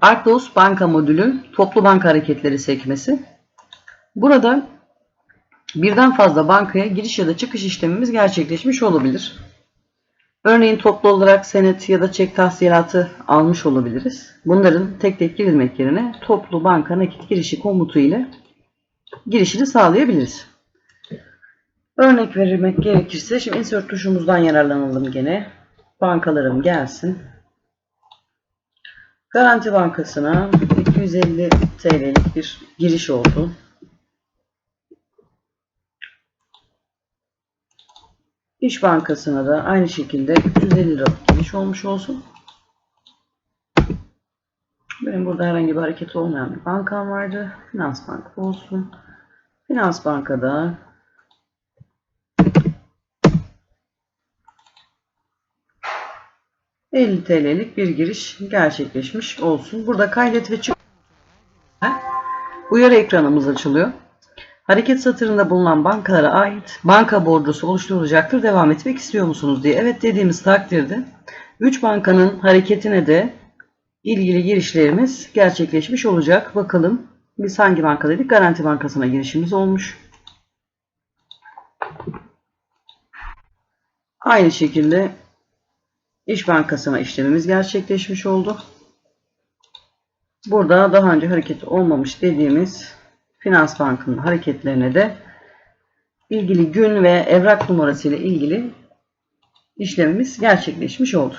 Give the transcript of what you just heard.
Arctos banka modülü toplu banka hareketleri sekmesi. Burada birden fazla bankaya giriş ya da çıkış işlemimiz gerçekleşmiş olabilir. Örneğin toplu olarak senet ya da çek tahsilatı almış olabiliriz. Bunların tek tek girilmek yerine toplu banka nakit girişi komutu ile girişini sağlayabiliriz. Örnek vermek gerekirse şimdi insert tuşumuzdan yararlanalım gene. Bankalarım gelsin. Garanti Bankası'na 250 TL'lik bir giriş oldu. İş Bankası'na da aynı şekilde 350 liralık giriş olmuş olsun. Benim burada herhangi bir hareket olmayan bir bankam vardı. Finans Bank olsun. Finans Banka'da ...50 TL'lik bir giriş gerçekleşmiş olsun. Burada kaydet ve çık... Uyarı ekranımız açılıyor. Hareket satırında bulunan bankalara ait banka bordrosu oluşturulacaktır. Devam etmek istiyor musunuz diye. Evet dediğimiz takdirde 3 bankanın hareketine de ilgili girişlerimiz gerçekleşmiş olacak. Bakalım biz hangi banka dedik? Garanti Bankası'na girişimiz olmuş. Aynı şekilde İş Bankası'na işlemimiz gerçekleşmiş oldu. Burada daha önce hareket olmamış dediğimiz Finans Bank'ın hareketlerine de ilgili gün ve evrak numarası ile ilgili işlemimiz gerçekleşmiş oldu.